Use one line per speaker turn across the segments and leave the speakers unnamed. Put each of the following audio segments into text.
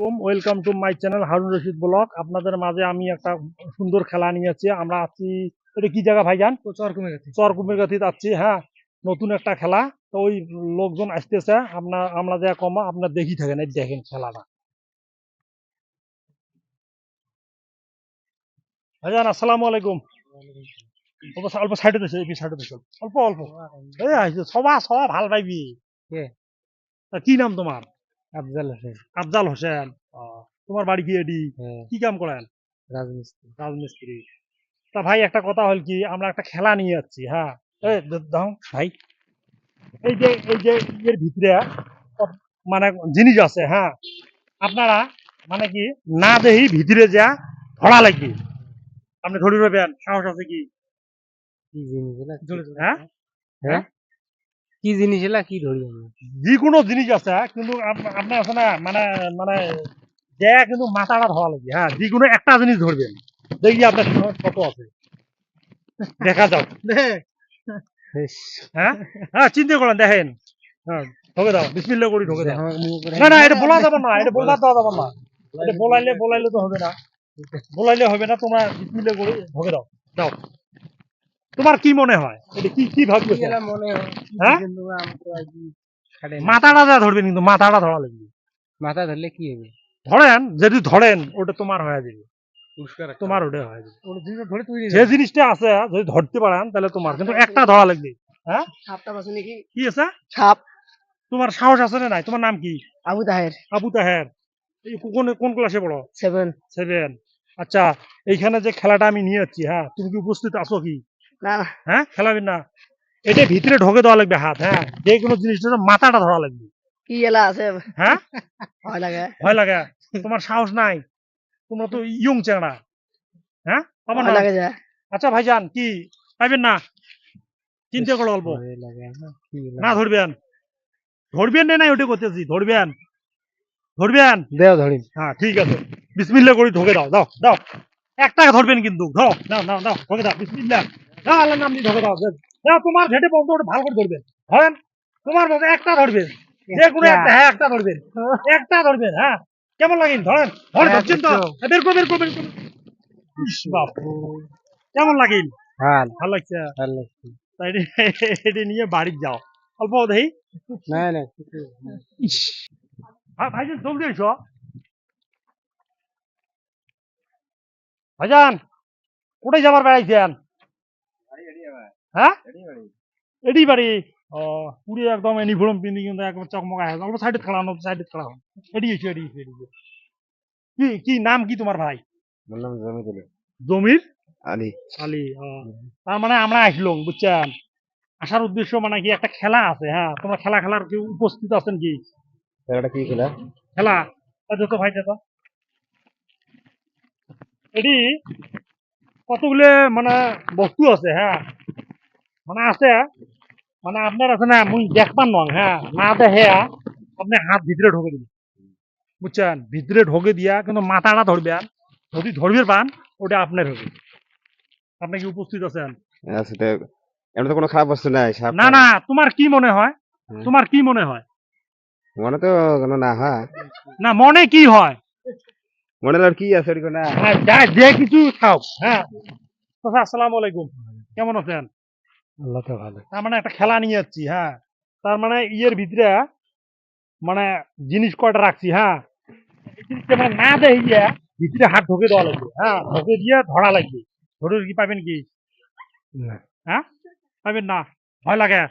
আসসালামাইকুম welcome to my channel Harun Rashid blog আপনাদের মাঝে আমি একটা সুন্দর খেলা নিয়ে আছি আমরা আছি এটা কি জায়গা ভাইজান?
চর কমে গেছে
চর কুমিরগাথিতে হ্যাঁ। নতুন একটা খেলা। তো ওই লোকজন আসতেছে আপনার আমরা যা কমা আপনার দেখি থাকেন। এই দেখেন খেলাটা। ভাইজান আসসালামু আলাইকুম। অল্প সাইডে দেশে এই সাইডে দেশে অল্প অল্প। এই সবা সবা ভালো পাইবি।
কি
নাম তোমার?
আফজাল হোসেন।
আফজাল হোসেন তোমার বাড়ি কি এডি?
হ্যাঁ।
কি কাম করেন?
রাজমিস্ত্রি।
রাজমিস্ত্রি। তা ভাই একটা কথা হল কি আমরা একটা খেলা নিয়ে যাচ্ছি হ্যাঁ? এই দাও ভাই। এই যে এই যে এর ভিতরে মানে জিনিস আছে হ্যাঁ? আপনারা মানে কি না দেহি ভিতরে যা ধরা লাগবে। আপনি ধরে পাবেন সাহস আছে কি?
কি জিনিস
হ্যাঁ?
হ্যাঁ? কি জিনিস এলা কি ধরি আমরা?
যে কোনো জিনিস আছে কিন্তু আপ- আপনি আছে না মানে মানে যে কিন্তু মাথাটা ধরা লাগবে হ্যাঁ যে কোনো একটা জিনিস ধরবেন। দেখি আপনার কত আছে। দেখা যাক। হ্যাঁ? হ্যাঁ চিন্তা করেন দেখেন। হ্যাঁ ঢোকে দাও বিসমিল্লা করি ঢোকে দাও।
করে
না না এটা বলা যাবে না এটা বলা দেওয়া যাবে না। এটা বলাইলে বলাইলে তো হবে না। বলাইলে হবে না তোমরা বিসমিল্লা করে ঢোকে দাও। দাও। তোমার কি মনে হয়? এটা কি কি
মনে হয়?
হ্যাঁ? মাথাটা যা ধরবেন কিন্তু মাথাটা ধরা লাগবে
মাথা ধরলে কি হবে?
ধরেন যদি ধরেন ওটা তোমার হয়ে যাবে। তোমার ওটা হয়ে যাবে।
ওটা জিনিস ধরে তুই
যে জিনিসটা আছে যদি ধরতে পারেন তাহলে তোমার। কিন্তু একটা ধরা লাগবে
নাকি?
কি আছে?
সাপ।
তোমার সাহস আছে না নাই? তোমার নাম কি?
আবু তাহের।
আবু তাহের। কোন কোন ক্লাসে পড়ো?
সেভেন
সেভেন আচ্ছা এইখানে যে খেলাটা আমি নিয়ে যাচ্ছি হ্যাঁ তুমি কি উপস্থিত আছো কি? হ্যাঁ খেলাবেন না। এটা ভিতরে ঢোকে দেওয়া লাগবে হাত হ্যাঁ। যে কোনো জিনিসটা মাথাটা ধরা লাগবে।
কি এলা আছে?
হ্যাঁ?
ভয় লাগে।
ভয় লাগে। তোমার সাহস নাই। তোমরা তো ইয়ং চেংড়া। হ্যাঁ? পাবো না?
লাগে যায়
আচ্ছা ভাইজান কি? পাইবেন না? চিন্তা করো অল্প।
ভয় লাগে কি এলা?
না ধরবেন। ধরবেন না নাই ওটা করতেছি। ধরবেন। ধরবেন?
দেও ধরি।
হ্যাঁ ঠিক আছে। বিসমিল্লা করে ঢোকে দাও। দাও দাও। একটা ধরবেন কিন্তু। ধরো দাও দাও দাও ঢোকে দাও। বিসমিল্লা দাও আল্লাহর নাম নিয়ে ঢোকে দাও দাও তোমার ঘেটে ওটা ভালো করে ধরবেন ধরেন তোমার মতো একটা ধরবেন যে কোনো একটা। হ্যাঁ একটা ধরবেন একটা ধরবেন হ্যাঁ। কেমন লাগেন ধরেন ধরে
হ্যাঁ,
ধরছেন তো? বের কেমন লাগেন
ভালো।
ভালো লাগছে? এটা- নিয়ে বাড়ি যাও। অল্প দেখি।
না না
ভাইজান জলদি এসো। ভাইজান কোথায় যাবার বেড়াইছেন? হ্যাঁ? এডি বাড়ি। ও পুরো একদম ইউনিফর্ম পিন্ধি কিন্তু একদম চকমকা আছে অল্প সাইডে সাইডে এসো এডি এসো এডি কি কি নাম কি তোমার ভাই?
মোর নাম জমি
জমির?
আলি।
আলী ও। তার মানে আমরা আসলাম বুঝছেন? আসার উদ্দেশ্য মানে কি একটা খেলা আছে হ্যাঁ? তোমরা খেলা খেলার কেউ উপস্থিত আছেন কি?
এটা কি খেলা?
খেলা। যত ভাই যত এটি কতগুলো মানে বস্তু আছে হ্যাঁ? মানে আছে মানে আপনার আছে না মুই দেখবার নং হ্যাঁ? না দেখে আপনি হাত ভিতরে ঢোকে দিবেন। বুঝছেন? ভিতরে ঢোকে দিয়া কিন্তু মাথাটা ধরবেন যদি ধরবে পান ওটা আপনার হবে। আপনি কি উপস্থিত আছেন?
এমন তো কোনো খারাপ বস্তু নাই
না না তোমার কি মনে হয়? তোমার কি মনে হয়?
মনে তো কোনো না হয়?
না মনে কি হয়?
কি আছে ওরকম না।
হ্যাঁ যা যে কিছু খাও। হ্যাঁ। চাচা, আসসালামু আলাইকুম। কেমন আছেন?
আল্লাহ তো ভালো।
তার মানে একটা খেলা নিয়ে যাচ্ছি হ্যাঁ। তার মানে ইয়ের ভিতরে মানে জিনিস কয়টা রাখছি হ্যাঁ। জিনিসটা মানে না দেখিয়ে ভিতরে হাত ঢোকে দেওয়া লাগবে হ্যাঁ। ঢোকে দিয়ে ধরা লাগবে। ধরে কি পাবেন কি? হ্যাঁ? পাবেন না? ভয় লাগে?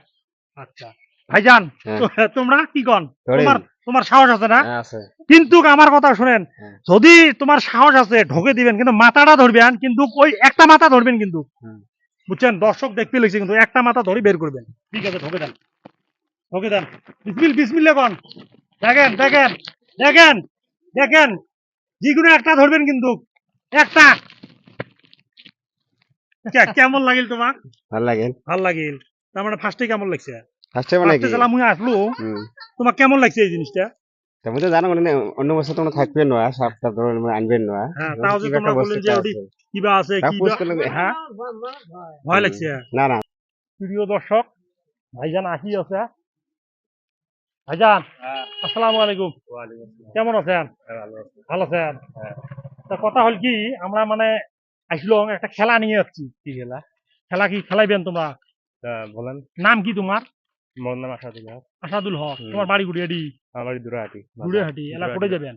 আচ্ছা। ভাইজান
হ্যাঁ।
তো- তোমরা কি কন। তোমার তোমার সাহস আছে না?
হ্যাঁ,
কিন্তু আমার কথা শুনেন
হ্যাঁ।
যদি তোমার সাহস আছে ঢোকে দিবেন কিন্তু মাথাটা ধরবেন কিন্তু ওই একটা মাথা ধরবেন কিন্তু। বুঝছেন? দর্শক দেখতে লেগেছে কিন্তু একটা মাথা ধরে বের করবেন। ঠিক আছে ঢোকে দেন। ঢোকে দেন। বিসমিল বিসমিল লেখন। দেখেন দেখেন দেখেন দেখেন। যেকোনো একটা ধরবেন কিন্তু। একটা। কেমন লাগিল তোমার?
ভালো লাগিল।
ভালো লাগিল। তার মানে ফার্স্টে কেমন লাগছে?
ফার্স্টে মানে কি?
ফার্স্টে মুই আসলো তোমার কেমন লাগছে এই জিনিসটা?
তুমি তো জানো মানে অন্য বছর তোমরা থাকবে না সাপ ধরে মানে আনবেন না
হ্যাঁ, তাও যে তোমরা বললেন যে ওটি কিবা আছে কিবা হ্যাঁ ভয় লাগছে।
না না।
প্রিয় দর্শক ভাইজান আসি আছে। ভাইজান আসসালামু আলাইকুম। কেমন আছেন? ভালো আছেন? তা কথা হল কি আমরা মানে আসলো একটা খেলা নিয়ে যাচ্ছি
কি খেলা?
খেলা কি খেলাইবেন তোমরা
বলেন।
নাম কি তোমার
মোর নাম আসাদুল হক।
আসাদুল হক তোমার বাড়ি গুড়িয়াডি
আমার দুরাহাটি
গুড়িয়াহাটি এলা করে যাবেন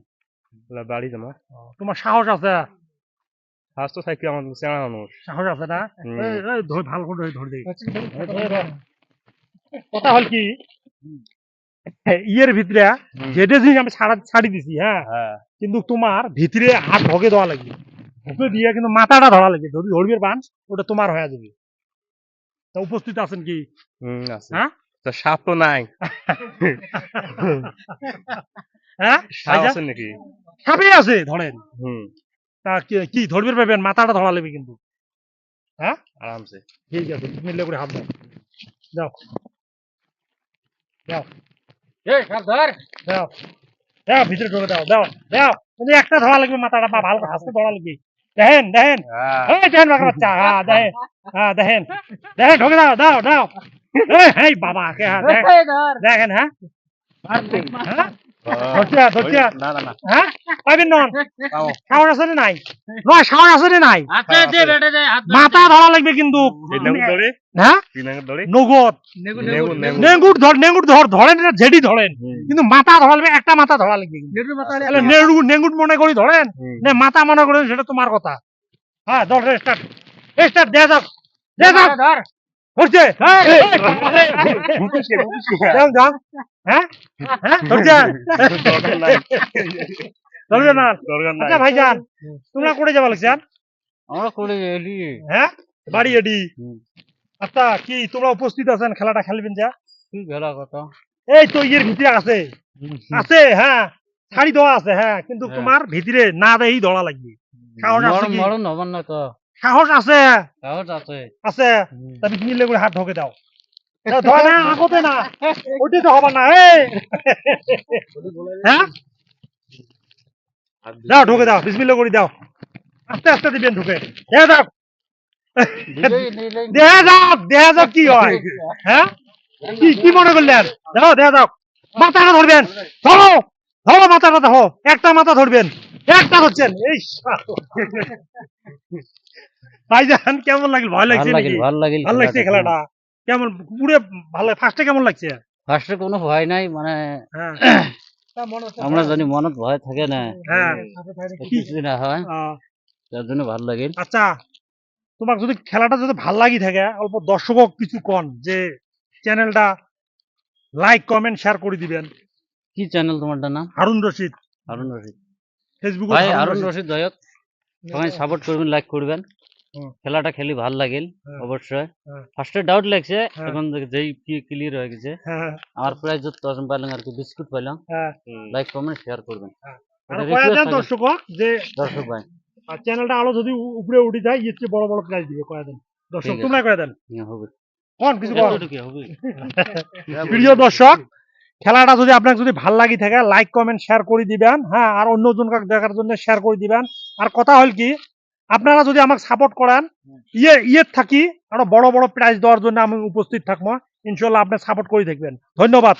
বাড়ি তোমার
তোমার সাহস আছে?
তো থাকি আমার চেনা মানুষ
সাহস আছে না? ধর ভালো করে ধরে দেখি কথা হল কি? ইয়ের ভিতরে যেটা জিনিস আমি ছাড়া ছাড়ি দিছি হ্যাঁ কিন্তু তোমার ভিতরে হাত ঢকে দেওয়া লাগবে ঢুকে দিয়ে কিন্তু মাথাটা ধরা লাগবে যদি ধরবির বান ওটা তোমার হয়ে যাবে। তা উপস্থিত আছেন কি?
আছে
হ্যাঁ?
তো সাপ তো নাই।
হ্যাঁ?
সাপ আছে নাকি?
সাপে আছে ধরেন।
হুম।
তা কি- পাবেন মাথাটা ধরা লাগবে কিন্তু।
আরামসে।
ঠিক আছে মিলে করে হাত দাও দাও দাও দাও দাও ভিতরে ঢোকে দাও। দাও দাও কিন্তু একটা ধরা লাগবে মাথাটা বা ভালো করে হাসতে ধরা লাগবে। দেখেন দেখেন।
হ্যাঁ।
এই দেখেন বাচ্চা। হ্যাঁ দেখেন। হ্যাঁ দেখেন। দেখেন ঢোকে দাও দাও দাও। এই বাবা হ্যাঁ দেখেন হ্যাঁ? হ্যাঁ? হ্যাঁ মাথা ধরা লাগবে কিন্তু। হ্যাঁ? ঝেড়ি ধরেন কিন্তু মাথা ধরা লাগবে একটা মাথা ধরা লাগবে নেঙ্গুর মনে করি ধরেন। না মাথা মনে করেন সেটা তোমার কথা। হ্যাঁ ধর স্টার্ট স্টার্ট দেয়া যাক। দেয়া যাক। ধরছে হ্যাঁ, হ্যাঁ হ্যাঁ ধরছে ধরবে না আচ্ছা ভাইজান তোমরা করে যাবা লাগছেন
আমরা এলি
হ্যাঁ বাড়ি এডি আচ্ছা কি তোমরা উপস্থিত আছেন খেলাটা খেলবেন যা
কি খেলা কথা
এই তো ইয়ের ভিতরে আছে আছে হ্যাঁ শাড়ি দেওয়া আছে হ্যাঁ কিন্তু
হ্যাঁ।
তোমার ভিতরে না দেই ধরা লাগবে
মরণ হবার না তো
সাহস আছে।
সাহস আছে।
আছে। তবে মিলে করে হাত ঢোকে দাও। না আগতে না। ওটি তো হবে না এই। হ্যাঁ দাও ঢোকে দাও বিসমিল্লা করে দাও। আস্তে আস্তে দিবেন ঢুকে
দিলেই নিলেই।
দেখা যাক দেখা যাক কি হয়? হ্যাঁ কি কি মনে করলেন দেখো দেখা যাক মাথাটা ধরবেন ধরো ধরো মাথাটা দেখো একটা মাথা ধরবেন একটা ধরছেন এই শালা। ভাইজান কেমন লাগল? ভয় লাগছে নাকি?
ভালো লাগিল
ভালো লাগছে খেলাটা কেমন পুরো ভালো ফার্স্টে কেমন লাগছে?
ফার্স্টে কোনো ভয় নাই মানে
হ্যাঁ।
আমরা জানি মনত ভয় থাকে না
হ্যাঁ।
কিছু না হয় তার জন্য ভালো লাগিল।
আচ্ছা তোমার যদি খেলাটা যদি ভালো লাগি থাকে অল্প দর্শকক কিছু কন যে চ্যানেলটা লাইক কমেন্ট শেয়ার করে দিবেন।
কি চ্যানেল তোমারটা নাম
হারুন রশিদ
হারুন রশিদ
ফেসবুক
ভাই হারুন রশিদ দয়ক সবাই সাপোর্ট করবেন লাইক করবেন। খেলাটা খেলি ভালো লাগিল
হ্যাঁ।
অবশ্যই।
হ্যাঁ।
ফার্স্টে ডাউট লাগছে
হ্যাঁ।
এখন যেই কি ক্লিয়ার হয়ে গেছে।
হ্যাঁ
আমার প্রাইজ যত তখন পাইলাম আর কি বিস্কুট পাইলাম।
হ্যাঁ।
লাইক কমেন্ট শেয়ার করবেন।
আর। দর্শকক যে
দর্শক ভাই।
চ্যানেলটা আলো যদি উপরে উঠে যায় এর চেয়ে বড় বড় প্রাইজ দিবে কয়া দেন দর্শক। তোমরা কয়া দেন
হ্যাঁ, হবে।
কন কিছু
হবে।
প্রিয় দর্শক খেলাটা যদি আপনার যদি ভালো লাগি থাকে লাইক কমেন্ট শেয়ার করে দিবেন হ্যাঁ আর অন্য জনকে দেখার জন্য শেয়ার করে দিবেন। আর কথা হল কি, আপনারা যদি আমাকে সাপোর্ট করেন ইয়ে ইয়ে থাকি, আরও বড় বড় প্রাইজ দেওয়ার জন্য আমি উপস্থিত থাকব। ইনশাল্লাহ আপনি সাপোর্ট করে থাকবেন ধন্যবাদ।